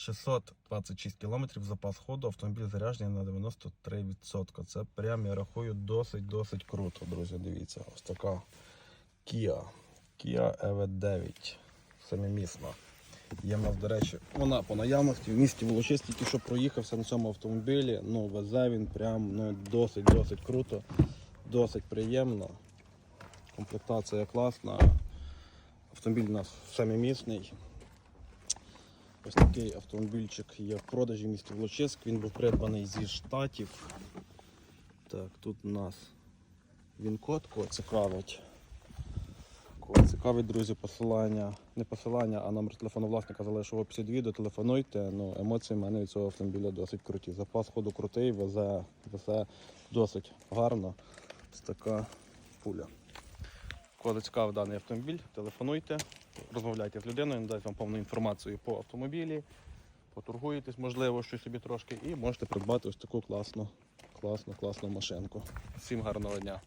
626 км запас ходу, автомобіль заряджений на 93%. Це прям, я рахую, досить-досить круто, друзі. Дивіться, ось така Kia. Kia EV9. Самімісна. Є в нас, до речі, вона по наявності в місті Волочиськ, тільки що проїхався на цьому автомобілі. Ну, везе він прям ну, досить-досить круто, досить приємно. Комплектація класна. Автомобіль у нас самімісний. Ось такий автомобільчик є в продажі в місті Він був придбаний зі штатів. Так, тут у нас він код, кого цікавить. Кого цікавить, друзі, посилання. Не посилання, а номер телефону власника залишу в описі відео. Телефонуйте. Ну, емоції в мене від цього автомобіля досить круті. Запас ходу крутий, везе, везе досить гарно. Ось така пуля. Кого цікавий даний автомобіль, телефонуйте, розмовляйте з людиною, надасть вам повну інформацію по автомобілі, поторгуєтесь, можливо, щось собі трошки, і можете придбати ось таку класну, класну, класну машинку. Всім гарного дня!